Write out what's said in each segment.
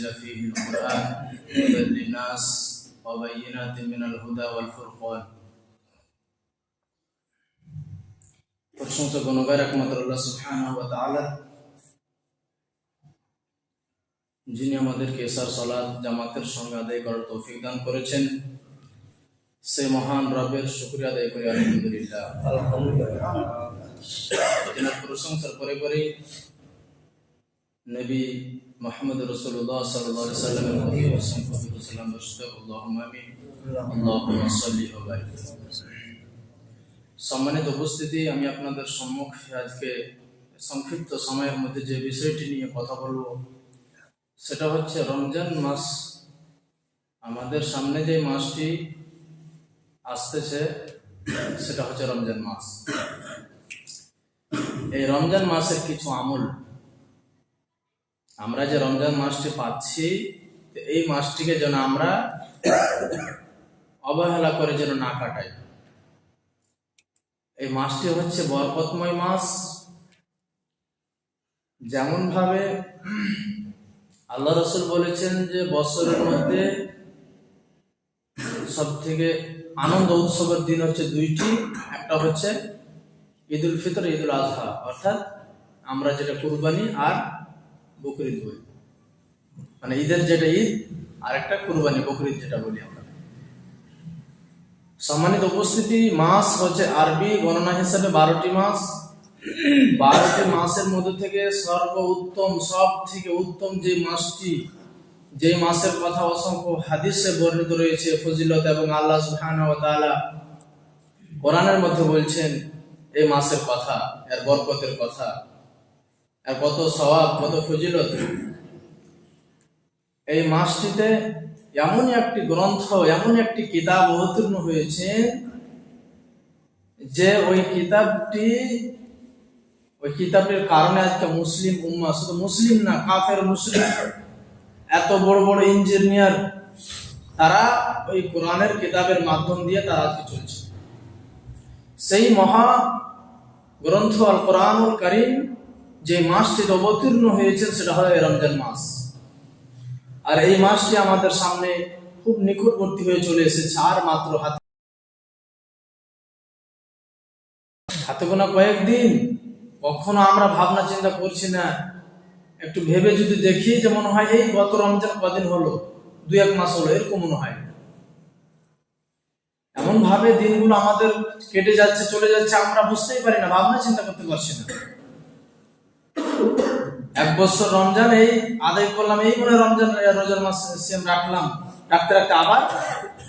أنزل فيه القرآن هدى للناس وبينات من الهدى والفرقان প্রশংসা গুণগার একমাত্র আল্লাহ সুবহানাহু ওয়া তাআলা যিনি আমাদেরকে এসার সালাত জামাতের সঙ্গে আদায় করার তৌফিক দান করেছেন সে মহান রবের শুকরিয়া আদায় করি আলহামদুলিল্লাহ তেনার প্রশংসার পরে পরে নবী মোহাম্মদ রসুল্লাহ সাল্লাহ সাল্লামের প্রতি অসংখ্য সাল্লাম সম্মানিত উপস্থিতি, আমি আপনাদের সম্মুখে আজকে সংক্ষিপ্ত সময়ের মধ্যে যে বিষয়টি নিয়ে কথা বলব, সেটা হচ্ছে রমজান মাস। আমাদের সামনে যে মাসটি আসতেছে, সেটা হচ্ছে রমজান মাস। এই রমজান মাসের কিছু আমল আমরা যে রমজান মাসটি পাচ্ছি এই মাসটিকে যেন আমরা অবহেলা করে যেন না কাটাই। এই মাসটি হচ্ছে বরকতময় মাস। যেমন ভাবে আল্লাহ রসুল বলেছেন যে বছরের মধ্যে সব থেকে আনন্দ উৎসবের দিন হচ্ছে দুইটি। একটা হচ্ছে ঈদ উল ফিতর ঈদ উল আজহা। অর্থাৎ আমরা যেটা কুরবানি আর বকরিদ বলি। মানে ঈদের যেটা ঈদ আর একটা কুরবানি, বকরিদ যেটা বলি আমরা। সম্মানিত উপস্থিতি, মাস হচ্ছে আরবি গণনা হিসাবে বারোটি মাস। বারোটি মাসের মধ্যে থেকে সর্ব উত্তম সব থেকে উত্তম যে মাসটি যে মাসের কথা অসংখ্য হাদিসে বর্ণিত রয়েছে, ফজিলত এবং আল্লাহ সুবহানাহু ওয়া তাআলা কোরআনের মধ্যে বলছেন, এই মাসের কথা, এর বরকতের কথা। এর কত স্বভাব কত ফজিলত। এই মাসটিতে এমনই একটি গ্রন্থ এমন একটি কিতাব অবতীর্ণ হয়েছে যে ওই কিতাবটি, ওই কিতাবের কারণে আজকে মুসলিম উম্মা, শুধু মুসলিম না, কাফের, মুসলিম, এত বড় বড় ইঞ্জিনিয়ার, তারা ওই কোরআনের কিতাবের মাধ্যম দিয়ে তারা আজকে চলছে। সেই মহা গ্রন্থ আল কোরআনুল করিম যে মাসটিতে অবতীর্ণ হয়েছে, সেটা হলো রমজান মাস। আর এই মাসটি আমাদের সামনে খুব নিকটবর্তী হয়ে চলে এসেছে, আর মাত্র হাতে হাতে গোনা কয়েকদিন। কখনো আমরা ভাবনা চিন্তা করছি না। একটু ভেবে যদি দেখি যে মনে হয়, এই গত রমজান কদিন হলো? দুই এক মাস হলো, এরকম মনে হয়। এমন ভাবে দিনগুলো আমাদের কেটে যাচ্ছে, চলে যাচ্ছে, আমরা বুঝতেই পারি না, ভাবনা চিন্তা করতে পারছি না। এক বছর রমজান, এই আদায় করলাম, এই মনে রমজান, রোজার মাস সেম রাখলাম। রাখতে রাখতে আবার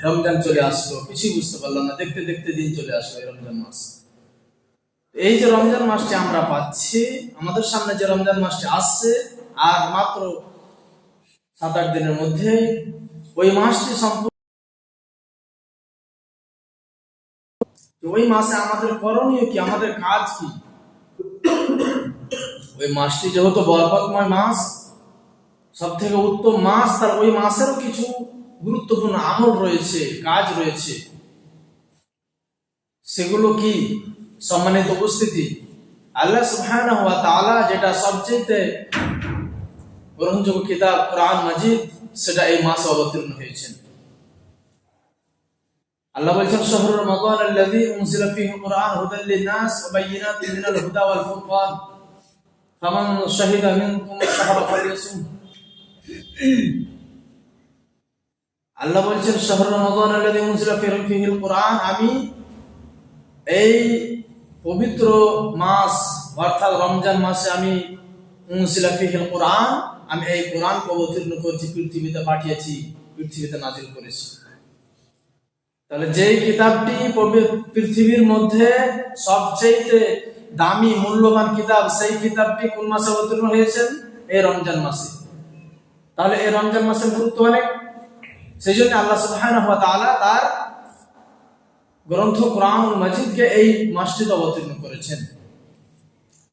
রমজান চলে আসলো। কিছুই বুঝতে পারলাম না। দেখতে দেখতে দিন চলে আসলো এই রমজান মাস। এই যে রমজান মাসটি আমরা পাচ্ছি, আমাদের সামনে যে রমজান মাসটি আসছে, আর মাত্র সাত, আট দিনের মধ্যে ওই মাসটি সম্পূর্ণ ওই মাসে আমাদের করণীয় কি? আমাদের কাজ কি? ওই মাসটি যেহেতু বরকতময় মাস সব থেকে উত্তম মাস, তার ওই মাসেরও কিছু গুরুত্বপূর্ণ আমল রয়েছে, কাজ রয়েছে। সেগুলো কি? সম্মানিত উপস্থিতি। আল্লাহ সুবহানাহু ওয়া তাআলা যেটা সবচেয়ে গ্রহণযোগ্য কিতাব কোরআন মাজিদ, সেটা এই মাসে অবতীর্ণ হয়েছেন। আল্লাহ বলছেন শহরুর রমাদান আল্লাযী উনজিলা ফীহি কুরআন হুদাল মিনাল হুদা ওয়াল ফুরকান। ফামান শাহিদা মিনকুম আশ-শাহরা ফালইয়াসুম আল্লাহ বলছেন শহরুর রমাদান আল্লাযী উনজিলা ফীহি কুরআন আমি এই পবিত্র মাস, অর্থাৎ রমজান মাসে আমি উনসিলা ফিহিল কোরআন আমি এই কোরআনকে অবতীর্ণ করেছি, পৃথিবীতে পাঠিয়েছি, পৃথিবীতে নাজিল করেছি। তাহলে যেই কিতাবটি পৃথিবীর মধ্যে সবচেয়ে দামি মূল্যবান কিতাব, সেই কিতাবটি কোন মাসে অবতীর্ণ হয়েছেন? এই রমজান মাসে। তাহলে এই রমজান মাসের গুরুত্ব অনেক। সেই জন্য আল্লাহ তাআলা তার গ্রন্থ কোরআনুল মাজিদকে এই মাসটিতে অবতীর্ণ করেছেন।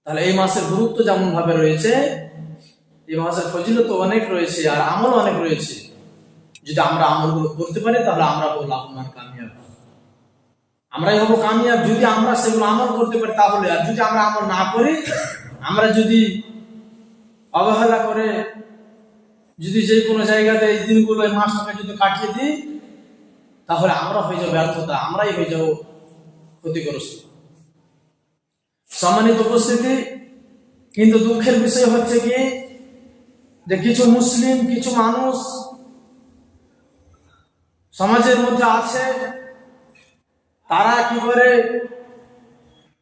তাহলে এই মাসের গুরুত্ব যেমন ভাবে রয়েছে, এই মাসের ফজিলত অনেক রয়েছে আর আমল অনেক রয়েছে। যদি আমরা আমলগুলো করতে পারি, তাহলে আমরা হব লাভবান কামিয়াব। আমরাই হব কামিয়াব। যদি আমরা সেগুলো আমল করতে পারি, তাহলে আর যদি আমরা আমল না করি, আমরা যদি অবহেলা করে, যদি যে কোনো জায়গাতে এই দিনগুলো, এই মাসটাকে যদি কাটিয়ে দিই, তাহলে আমরা হয়ে যাব ব্যর্থতা, আমরাই হয়ে যাব ক্ষতিগ্রস্ত। সম্মানিত উপস্থিতি, কিন্তু দুঃখের বিষয় হচ্ছে কি, যে কিছু মুসলিম, কিছু মানুষ সমাজের মধ্যে আছে তারা কি করে?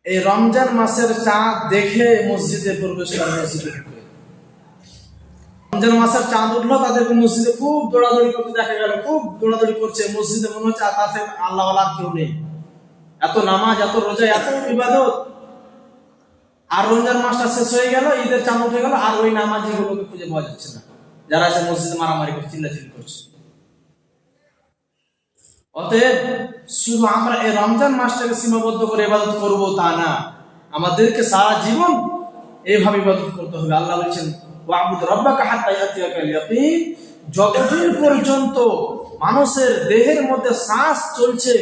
এই রমজান মাসের চাঁদ দেখে মসজিদে প্রবেশ করে, মসজিদে রমজান মাসের চাঁদ উঠল, তাদেরকে মসজিদে খুব দৌড়াদৌড়ি করতে দেখা গেল, খুব দৌড়াদৌড়ি করছে। মসজিদে মনে হচ্ছে তাতে আল্লাহ আর কেউ নেই। এত নামাজ, এত রোজা, এত ইবাদত। আর রমজান মাসটা শেষ হয়ে গেল, ঈদের চাঁদ উঠে গেল, আর ওই নামাজি গুলোকে খুঁজে পাওয়া যাচ্ছে না। যারা এসে মসজিদে মারামারি করছে, চিল্লাচিল্লি করছে। অতএব শুধু আমরা এই রমজান মাসটাকে সীমাবদ্ধ করে ইবাদত করব তা না। আমাদেরকে সারা জীবন এইভাবে ইবাদত করতে হবে। আল্লাহ বলছেন, ওয়াবুদ হাত্তা ইয়াতিয়াকাল ইয়াকিন। যতদিন পর্যন্ত মানুষের দেহের মধ্যে শ্বাস চলছে,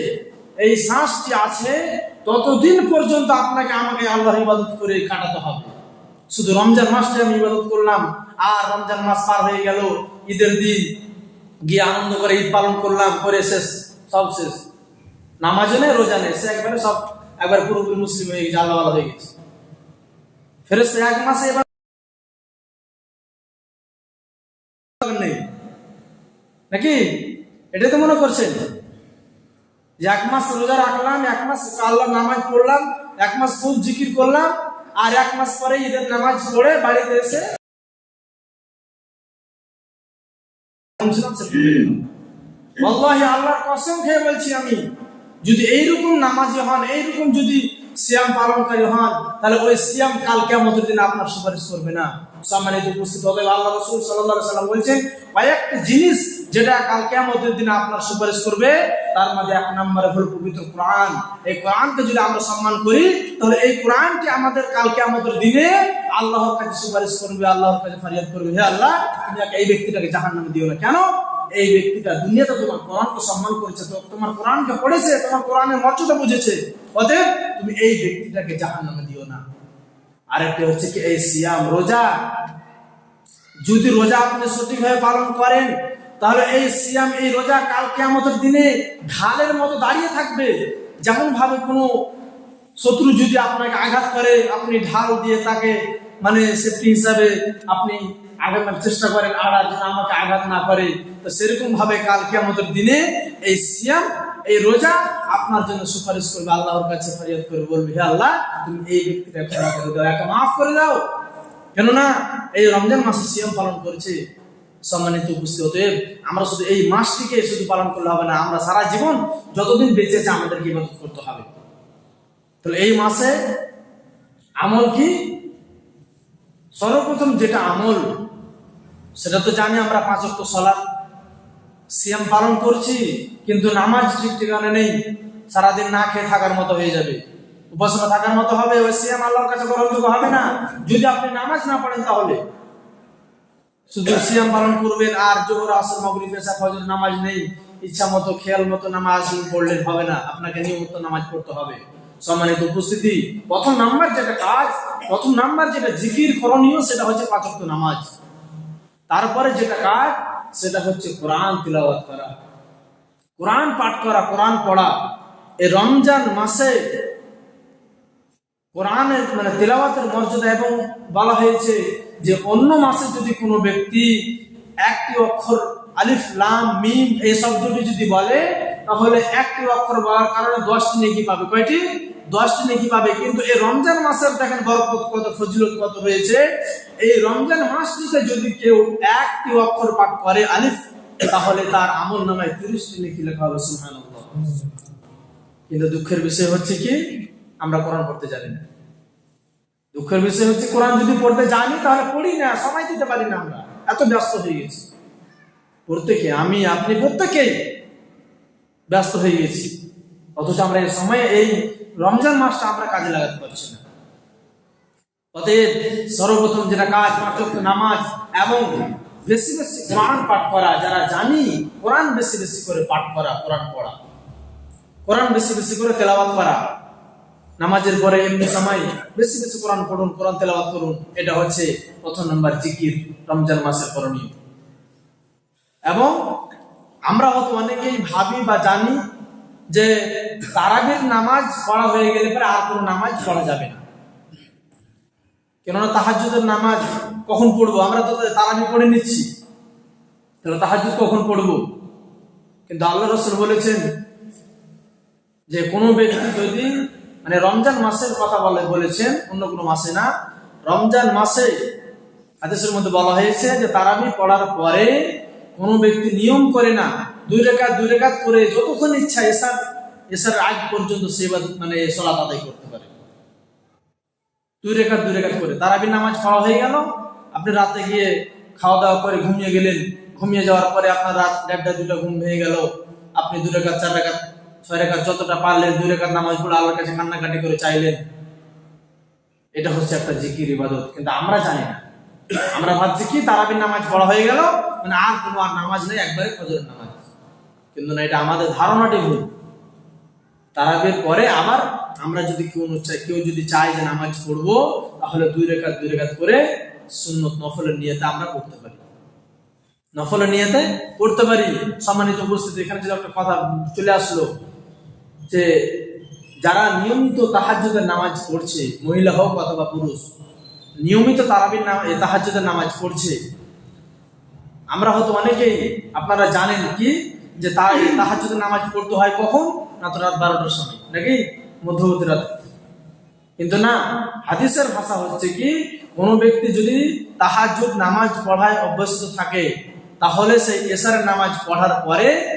এই শ্বাসটি আছে, ততদিন পর্যন্ত আপনাকে আমাকে আল্লাহর ইবাদত করে কাটাতে হবে। শুধু রমজান মাসটা আমি ইবাদত করলাম, আর রমজান মাস পার হয়ে গেল, ঈদের দিন গিয়ে আনন্দ করে ঈদ পালন করলাম, করে শেষ। সব শেষ নামাজও নেই রোজা নেই সে একবারে সব একবার পুরোপুরি মুসলিম হয়ে গেছে আল্লাহ হয়ে গেছে। ফেরেস এক মাসে এবার নাকি? এটাই তো মনে করছেন? যে এক মাস রোজা রাখলাম, এক মাস আল্লাহ নামাজ পড়লাম, এক মাস খুব জিকির করলাম, আর এক মাস পরে ঈদের নামাজ পড়ে বাড়িতে এসে আল্লাহ আল্লাহর কসম খেয়ে বলছি আমি, যদি এইরকম নামাজি হন, এইরকম যদি সিয়াম পালনকারী হন, তাহলে ওই সিয়াম কাল কেমতের দিন আপনার সুপারিশ করবে না। সম্মানিত উপস্থিত হবে আল্লাহ রসুল সাল্লাম বলছেন, কয়েকটা জিনিস যেটা কাল কেমতের দিনে আপনার সুপারিশ করবে, তার মধ্যে এক নম্বরে হল পবিত্র কোরআন। এই কোরআনকে যদি আমরা সম্মান করি, তাহলে এই কোরআনটি আমাদের কাল কেমতের দিনে আল্লাহর কাছে সুপারিশ করবে, আল্লাহর কাছে ফারিয়াদ করবে। হে আল্লাহ এই ব্যক্তিটাকে জাহান নামে দিও না। কেন? এই ব্যক্তিটা দুনিয়াতে তোমার কোরআনকে সম্মান করেছে তোমার কোরআনকে পড়েছে, তোমার কোরআনের মর্যাদা বুঝেছে। অতএব তুমি এই ব্যক্তিটাকে জাহান নামে দিও না। আরেকটা হচ্ছে কি, এই সিয়াম রোজা। যদি রোজা আপনি সঠিকভাবে পালন করেন, তাহলে এই সিয়াম, এই রোজা কাল কেয়ামতের দিনে ঢালের মতো দাঁড়িয়ে থাকবে। যেমন ভাবে কোনো শত্রু যদি আপনাকে আঘাত করে, আপনি ঢাল দিয়ে তাকে মানে সেফটি হিসাবে আপনি আঘাতের চেষ্টা করেন আড়া যেন আমাকে আঘাত না করে। তো সেরকম ভাবে কাল কিয়ামতের দিনে এই সিয়াম, এই রোজা আপনার জন্য সুপারিশ করবে, আল্লাহর কাছে ফরিয়াদ করে বলবে, হে আল্লাহ, তুমি এই ব্যক্তিটা ক্ষমা করে দাও একে মাফ করে দাও। কেননা এই রমজান মাসে সিয়াম পালন করেছে সম্মানিত উপস্থিত। অতএব আমরা শুধু এই মাসটিকে শুধু পালন করলে হবে না, আমরা সারা জীবন যতদিন বেঁচে আছে আমাদেরকে ইবাদত করতে হবে। তাহলে এই মাসে আমল কি? সর্বপ্রথম যেটা আমল সেটা তো জানি, আমরা পাঁচ অক্ট সলাপ সিয়াম পালন করছি, কিন্তু নামাজ ঠিক ঠিকানা নেই। সারাদিন না খেয়ে থাকার মতো হয়ে যাবে। উপাসনা থাকার মতো হবে, ওই সিয়াম আল্লাহর কাছে গ্রহণযোগ্য হবে না? যদি আপনি নামাজ না পড়েন তাহলে। শুধু সিয়াম পালন করবেন, আর জোহর, আসর, মগরিব পেশা ফজর নামাজ নেই। ইচ্ছা মতো, খেয়াল মতো নামাজ পড়লে হবে না। আপনাকে নিয়মিত নামাজ পড়তে হবে। সম্মানিত উপস্থিতি, প্রথম নাম্বার যেটা কাজ, প্রথম নাম্বার যেটা জিকির করণীয়, সেটা হচ্ছে পাঁচক্ত নামাজ। তারপরে যেটা কাজ, সেটা হচ্ছে কোরআন তিলাওয়াত করা। কোরআন পাঠ করা, কোরআন পড়া। এই রমজান মাসে কোরআনের মানে তেলাওয়াতের মর্যাদা এবং বলা হয়েছে যে অন্য মাসে যদি কোনো ব্যক্তি একটি অক্ষর আলিফ, লাম, মিম এই শব্দটি যদি বলে তাহলে একটি অক্ষর বলার কারণে দশটি নেকি পাবে। কয়টি? দশটি নেকি পাবে। কিন্তু এই রমজান মাসের দেখেন বরকত কত, ফজিলত কত হয়েছে। এই রমজান মাসটিতে যদি কেউ একটি অক্ষর পাঠ করে আলিফ, তাহলে তার আমল নামায় তিরিশটি নেকি লেখা হবে, সুবহানাল্লাহ। কিন্তু দুঃখের বিষয় হচ্ছে কি? আমরা কোরআন পড়তে জানি না। দুঃখের বিষয় হচ্ছে কোরআন যদি পড়তে জানি, তাহলে পড়ি না, সময় দিতে পারি না আমরা। এত ব্যস্ত হয়ে গেছি। প্রত্যেকে আমি, আপনি প্রত্যেকেই ব্যস্ত হয়ে গেছি। অথচ আমরা এই সময়ে এই রমজান মাসটা আমরা কাজে লাগাতে পারছি না। অতএব সর্বপ্রথম যেটা কাজ, পাঁচ নামাজ এবং বেশি বেশি কোরআন পাঠ করা, যারা জানি কোরআন বেশি বেশি করে পাঠ করা, কোরআন পড়া। কোরআন বেশি বেশি করে তেলাওয়াত করা। নামাজের পরে এমনি সময় বেশি বেশি কোরআন পড়ুন, কোরআন তেলাওয়াত করুন। এটা হচ্ছে প্রথম নম্বর জিকির রমজান মাসের করণীয়। এবং আমরা হয়তো অনেকেই ভাবি বা জানি যে তারাবির নামাজ পড়া হয়ে গেলে পরে আর কোনো নামাজ পড়া যাবে না। কেননা তাহাজ্জুদের নামাজ কখন পড়ব? আমরা তো তারাবি পড়ে নিচ্ছি। তাহলে তাহাজ্জুদ কখন পড়ব? কিন্তু আল্লাহ রসুল বলেছেন যে কোনো ব্যক্তি যদি মানে রমজান মাসের কথা বলে বলেছেন, অন্য কোনো মাসে না, রমজান মাসে হাদিসের মধ্যে বলা হয়েছে যে তারাবি পড়ার পরে কোনো ব্যক্তি নিয়ম করে না, দুই রেখাত দুই রেখাত করে যতক্ষণ ইচ্ছা এসার এসার আগ পর্যন্ত সে মানে সলাত আদায় করতে পারে। দুই রেখাত দুই রেখাত করে। তারাবি নামাজ খাওয়া হয়ে গেল। আপনি রাতে গিয়ে খাওয়া দাওয়া করে ঘুমিয়ে গেলেন। ঘুমিয়ে যাওয়ার পরে আপনার রাত দেড়টা দুটা ঘুম ভেঙে গেল। আপনি দু রেখাত, চার রেখাত, ছয় রেখাত যতটা পারলেন, দুই রেখাত নামাজ পড়ে আল্লাহর কাছে কান্নাকাটি করে চাইলেন। এটা হচ্ছে একটা জিকির, ইবাদত। কিন্তু আমরা জানি না। আমরা ভাবছি কি, তারাবির নামাজ পড়া হয়ে গেল মানে আর কোনো আর নামাজ নেই, একবারে ফজরের নামাজ। কিন্তু না, এটা আমাদের ধারণাটি ভুল। তারাবির পরে আবার আমরা যদি কেউ কেউ যদি চাই যে নামাজ পড়ব, তাহলে দুই রেখাত দুই রেখাত করে সুন্নত নফলের নিয়েতে আমরা পড়তে পারি। নফলের নিয়েতে পড়তে পারি। সম্মানিত উপস্থিতি, এখানে যদি একটা কথা চলে আসলো, যে যারা নিয়মিত তাহাজ্জুদের নামাজ পড়ছে, মহিলা হোক অথবা পুরুষ নিয়মিত তারাবির নাম তাহাজ্জুদের নামাজ পড়ছে। আমরা হয়তো অনেকেই, আপনারা জানেন কি? যে তা তাহাজ্জুদের নামাজ পড়তে হয় কখন? না তো রাত বারোটার সময়। নাকি? মধ্যবর্তী রাত। কিন্তু না, হাদিসের ভাষা হচ্ছে কি? কোনো ব্যক্তি যদি তাহাজ্জুদ নামাজ পড়ায় অভ্যস্ত থাকে, তাহলে সেই এশারের নামাজ পড়ার পরে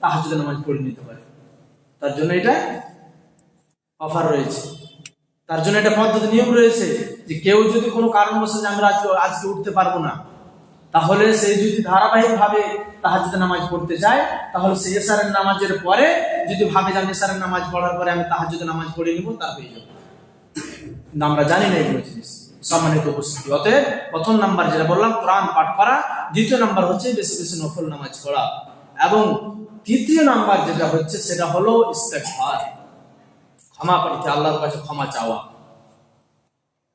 তাহাজ্জুদের নামাজ পড়ে নিতে পারে। তার জন্য এটা অফার রয়েছে। তার জন্য একটা পদ্ধতি, নিয়ম রয়েছে যে কেউ যদি কোনো কারণবশত আমরা আজকে আজকে উঠতে পারব না, তাহলে সে যদি ধারাবাহিক ভাবে তাহাজুদ নামাজ পড়তে চায় তাহলে সে এসারের নামাজের পরে যদি ভাবে যে আমি এসারের নামাজ পড়ার পরে আমি তাহাজুদ নামাজ পড়ে নিব, তার হয়ে যাবে। আমরা জানি না এগুলো জিনিস। সম্মানিত উপস্থিতি। অতএব প্রথম নাম্বার যেটা বললাম, কোরআন পাঠ করা। দ্বিতীয় নাম্বার হচ্ছে বেশি বেশি নফল নামাজ পড়া। এবং তৃতীয় নাম্বার যেটা হচ্ছে, সেটা হলো ইস্তেগফার। ক্ষমা প্রার্থী আল্লাহর কাছে ক্ষমা চাওয়া।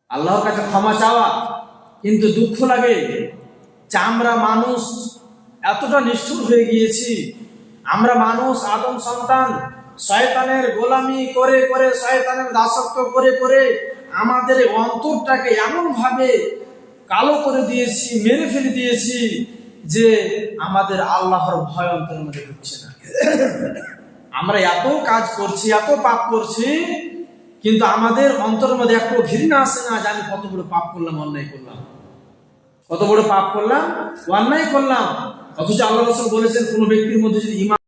আল্লাহর কাছে ক্ষমা চাওয়া, কিন্তু দুঃখ লাগে যে আমরা মানুষ এতটা নিষ্ঠুর হয়ে গিয়েছি। আমরা মানুষ, আদম সন্তান, শয়তানের গোলামি করে করে, শয়তানের দাসত্ব করে করে আমাদের অন্তরটাকে এমন ভাবে কালো করে দিয়েছি, মেরে ফেলে দিয়েছি যে আমাদের আল্লাহর ভয় অন্তরের মধ্যে ঢুকছে না। আমরা এত কাজ করছি এত পাপ করছি কিন্তু আমাদের অন্তরের মধ্যে একটু ঘৃণা আসে না জানি কত বড় পাপ করলাম অন্যায় করলাম? কত বড় পাপ করলাম অন্যায় করলাম? অথচ আল্লাহ রসুল বলেছেন কোন ব্যক্তির মধ্যে যদি ইমান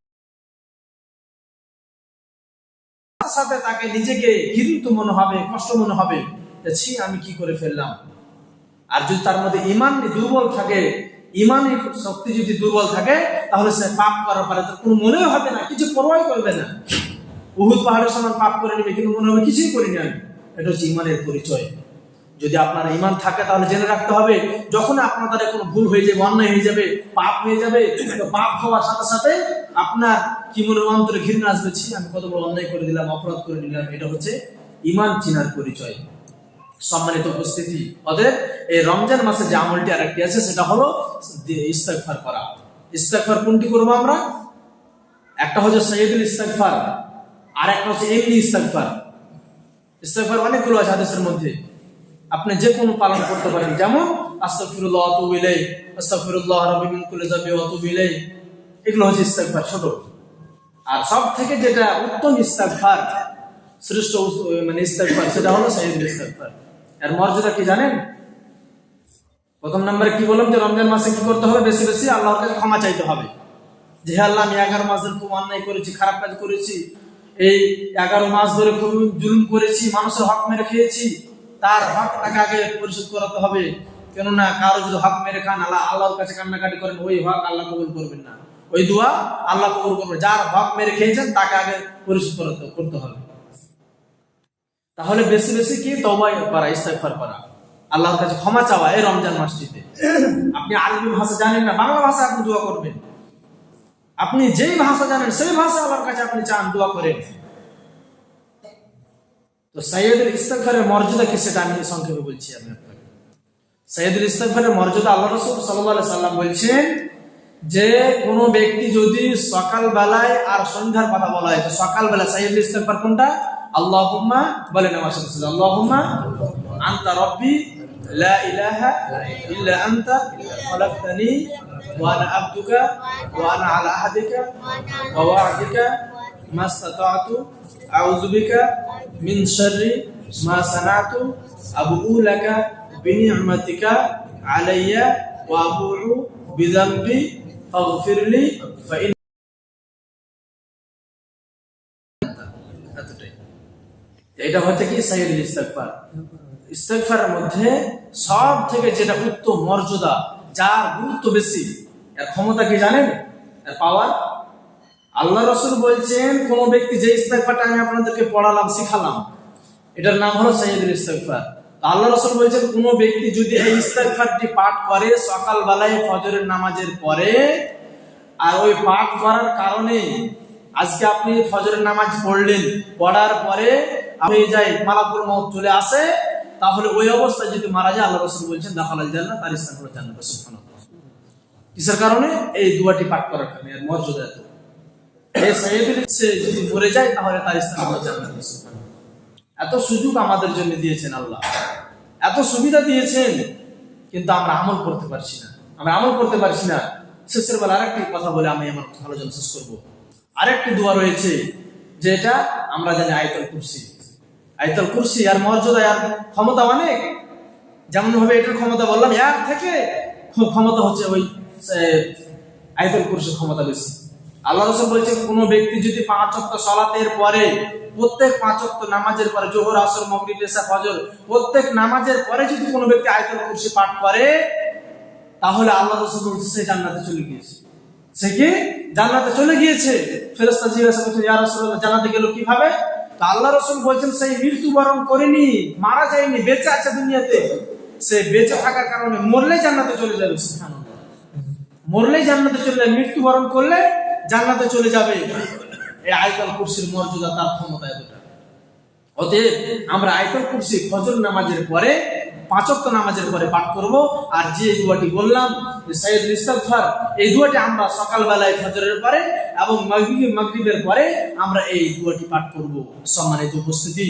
সাথে তাকে নিজেকে ঘৃণিত মনে হবে কষ্ট মনে হবে যে, ছি আমি কি করে ফেললাম? আর যদি তার মধ্যে ইমান দুর্বল থাকে ইমানি শক্তি যদি দুর্বল থাকে, তাহলে সে পাপ করার পরে তার কোনো মনেও হবে না, কিছু পরোয়াই করবে না। উহুদ পাহাড়ের সমান পাপ করে নেবে, কিন্তু মনে হবে কিছুই করিনি আমি এটা হচ্ছে ইমানের পরিচয়। যদি আপনার ইমান থাকে, তাহলে জেনে রাখতে হবে, যখন আপনার দ্বারা কোনো ভুল হয়ে যাবে, অন্যায় হয়ে যাবে, পাপ হয়ে যাবে পাপ হওয়ার সাথে সাথে আপনার কি মনে অন্তরে ঘৃণা আসবে, ছি, আমি কত বড় অন্যায় করে দিলাম, অপরাধ করে দিলাম, এটা হচ্ছে ইমান চিনার পরিচয়। সম্মানিত উপস্থিতি। অতএব এই রমজান মাসে যে আমলটি আরেকটি আছে, সেটা হলো ইস্তেগফার করা। ইস্তেগফার কোনটি করব আমরা? একটা হচ্ছে সৈয়দুল ইস্তেগফার আর একটা হচ্ছে এমনি ইস্তেগফার। ইস্তেগফার অনেকগুলো আছে হাদিসের মধ্যে। আপনি যে কোনো পালন করতে পারেন। যেমন, আস্তাগফিরুল্লাহ আতুবু ইলাইহি, আস্তাগফিরুল্লাহ রাব্বি মিন কুল্লি যাবি ওয়া ইলাইহি। এগুলো হচ্ছে ইস্তেগফার ছোট। আর সব থেকে যেটা উত্তম ইস্তেগফার, শ্রেষ্ঠ মানে ইস্তেগফার, সেটা হলো সাইয়্যিদুল ইস্তেগফার। এর মর্যাদা কি জানেন? প্রথম নম্বরে কি বললাম যে রমজান মাসে কি করতে হবে? বেশি বেশি আল্লাহর কাছে ক্ষমা চাইতে হবে। যে আল্লাহ, আমি এগারো মাসের খুব অন্যায় করেছি, খারাপ কাজ করেছি। এই এগারো মাস ধরে খুব জুলুম করেছি, মানুষের হক মেরে খেয়েছি। তার হক টাকা আগে পরিশোধ করাতে হবে। কেননা কারও যদি হক মেরে খান, আল্লাহ আল্লাহর কাছে কান্নাকাটি করেন, ওই হক আল্লাহ কবুল করবেন না। ওই দোয়া আল্লাহ কবুল করবেন যার হক মেরে খেয়েছেন, তাকে আগে পরিশোধ করতে করতে হবে। তাহলে বেশি বেশি কি তওবা করা, ইস্তেগফার করা? আল্লাহর কাছে ক্ষমা চাওয়া এই রমজান মাসটিতে। আপনি আরবি ভাষা জানেন না, বাংলা ভাষা আপনি দোয়া করবেন। আপনি যেই ভাষা জানেন, সেই ভাষা আল্লাহর কাছে আপনি চান, দোয়া করেন। তো সৈয়দুল ইস্তেগফারের মর্যাদা কি সেটা আমি সংক্ষেপে বলছি আমি আপনাকে। সৈয়দুল ইস্তেগফারের মর্যাদা আল্লাহ রসুল আলাইহি সাল্লাম বলছেন যে, কোনো ব্যক্তি যদি সকাল বেলায় আর সন্ধ্যার কথা বলা হয়, তো সকাল বেলা সাইয়দুল ইস্তেগফার কোনটা? আল্লাহুম্মা বলেন আমার সাথে সাথে আল্লাহুম্মা আনতা রব্বি লা ইলাহা ইল্লা আনতা খলাকতানি ওয়া আনা আবদুকা ওয়া আনা আলা আহদিকা ওয়া ওয়া'দিকা মা ইসতাতা'তু আউযু বিকা মিন শাররি মা সানাতু আবুউ লাকা বিনি'মাতিকা আলাইয়া ওয়া আবুউ বিযামবি ফাগফির লি এটা হচ্ছে কি সাইয়দুল ইস্তেগফার। ইস্তেগফারের মধ্যে সব থেকে যেটা উত্তম মর্যাদা, যার গুরুত্ব বেশি, এর ক্ষমতা কি জানেন? এর পাওয়ার আল্লাহ রসুল বলছেন, কোন ব্যক্তি যে ইস্তেগফারটা আমি আপনাদেরকে পড়ালাম, শিখালাম, এটার নাম হলো সাইয়দুল ইস্তেগফার। তো আল্লাহ রসুল বলছেন, কোন ব্যক্তি যদি এই ইস্তেগফারটি পাঠ করে সকাল বেলায় ফজরের নামাজের পরে, আর ওই পাঠ করার কারণে আজকে আপনি ফজরের নামাজ পড়লেন, পড়ার পরে আপনি যাই মালাকুল মউত চলে আসে, তাহলে ওই অবস্থায় যদি মারা যায়, আল্লাহ রসুল বলছেন দাখালাল জান্নাত, তার স্থান হলো জান্নাত। সুবহানাল্লাহ। কিসের কারণে? এই দুয়াটি পাঠ করার কারণে, এর মর্যাদা এত। এই সাইয়েদুল সে যদি মরে যায়, তাহলে তার স্থান হলো জান্নাত। এত সুযোগ আমাদের জন্য দিয়েছেন আল্লাহ। এত সুবিধা দিয়েছেন, কিন্তু আমরা আমল করতে পারছি না। আমরা আমল করতে পারছি না। শেষের বেলা আরেকটি কথা বলে আমি আমার আলোচনা শেষ করব। আরেকটি দোয়া রয়েছে, যেটা আমরা জানি আয়তল কুরসি। আয়তল কুরসি, আর মর্যাদা, আর ক্ষমতা অনেক। যেমন ভাবে এটার ক্ষমতা বললাম এর থেকে ক্ষমতা হচ্ছে ওই আয়তল কুরসির ক্ষমতা বেশি। আল্লাহ রসুল বলছে কোনো ব্যক্তি যদি পাঁচ অক্ট সলাতের পরে, প্রত্যেক পাঁচ অক্ট নামাজের পরে, জোহর, আসর, মগরিব এসা ফজর, প্রত্যেক নামাজের পরে যদি কোনো ব্যক্তি আয়তল কুরসি পাঠ করে, তাহলে আল্লাহ রসুল বলছে, সে জান্নাতে চলে গিয়েছে। সে কি? জান্নাতে চলে গিয়েছে। ফেরেস্তা জিজ্ঞাসা করছে, ইয়া রাসূলুল্লাহ, জান্নাতে গেল কীভাবে? তা আল্লাহ রসুল বলছেন, সেই মৃত্যুবরণ করেনি, মারা যায়নি, বেঁচে আছে দুনিয়াতে। সে বেঁচে থাকার কারণে মরলে জান্নাতে চলে যাবে মরলে জান্নাতে চলে যাবে মৃত্যুবরণ করলে জান্নাতে চলে যাবে। এই আয়তাল কুরসির মর্যাদা তার ক্ষমতা এতটা। অতএব আমরা আয়তাল কুরসি ফজর নামাজের পরে পাঁচক্ত নামাজের পরে পাঠ করব। আর যে দুয়াটি বললাম, যে সাইয়দুল ইস্তাগফার এই দুয়াটি আমরা সকালবেলায় ফজরের পরে এবং মাগরিব মাগরিবের পরে আমরা এই দুয়াটি পাঠ করব। সম্মানিত উপস্থিতি।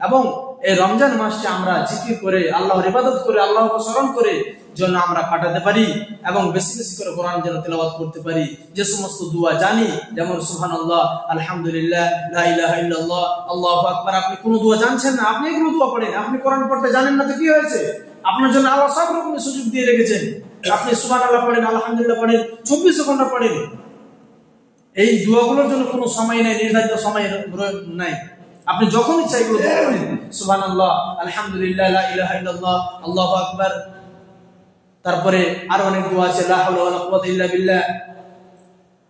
এবং এই রমজান মাসটি আমরা জিকির করে, আল্লাহর ইবাদত করে, আল্লাহকে স্মরণ করে যেন আমরা কাটাতে পারি এবং বেশি বেশি করে কোরআন যেন তেলাওয়াত করতে পারি। যে সমস্ত দোয়া জানি, যেমন সুবহানাল্লাহ, আলহামদুলিল্লাহ, লা ইলাহা ইল্লাল্লাহ, আল্লাহু আকবার, আপনি কোন দোয়া জানছেন না? আপনি এগুলো দোয়া পড়েন? আপনি কোরআন পড়তে জানেন না তো কি হয়েছে? আপনার জন্য আল্লাহ সব রকমের সুযোগ দিয়ে রেখেছেন। আপনি সুবহানাল্লাহ পড়েন, আলহামদুলিল্লাহ পড়েন, চব্বিশ ঘণ্টা পড়েন। এই দোয়াগুলোর জন্য কোনো সময় নেই, নির্ধারিত সময় নাই। আপনি যখন ইচ্ছা এগুলো করেন সুবহানাল্লাহ, আলহামদুলিল্লাহ আল্লাহু আকবার। তারপরে আরও অনেক দোয়া আছে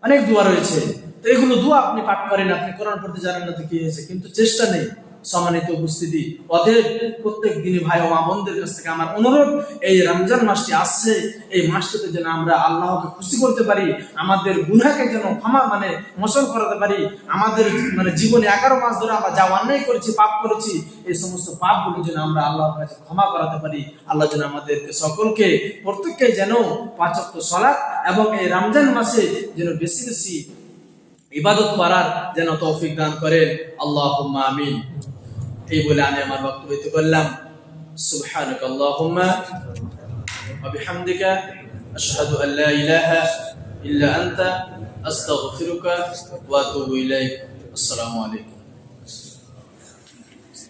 অনেক দোয়া রয়েছে। তো এগুলো দোয়া আপনি পাঠ করেন, আপনি কোরআন পড়তে জানেন না তো কি হয়েছে, কিন্তু চেষ্টা নেই। সম্মানিত উপস্থিতি। অতএব প্রত্যেক দিনই ভাই ও বোনদের কাছ থেকে আমার অনুরোধ, এই রমজান মাসটি আসছে, এই মাসটিতে যেন আমরা আল্লাহকে খুশি করতে পারি, আমাদের গুনাকে যেন ক্ষমা মানে মোচন করাতে পারি, আমাদের মানে জীবনে এগারো মাস ধরে আমরা যা অন্যায় করেছি, পাপ করেছি, এই সমস্ত পাপগুলো যেন আমরা আল্লাহর কাছে ক্ষমা করাতে পারি। আল্লাহ যেন আমাদেরকে সকলকে, প্রত্যেককে যেন পাঁচক্ত সলাৎ এবং এই রমজান মাসে যেন বেশি বেশি ইবাদত করার যেন তৌফিক দান করেন আল্লাহ আমিন এই বলে আমি আমার বক্তব্য করলাম سبحانك اللهم وبحمدك أشهد أن لا إله إلا أنت أستغفرك وأتوب إليك السلام عليكم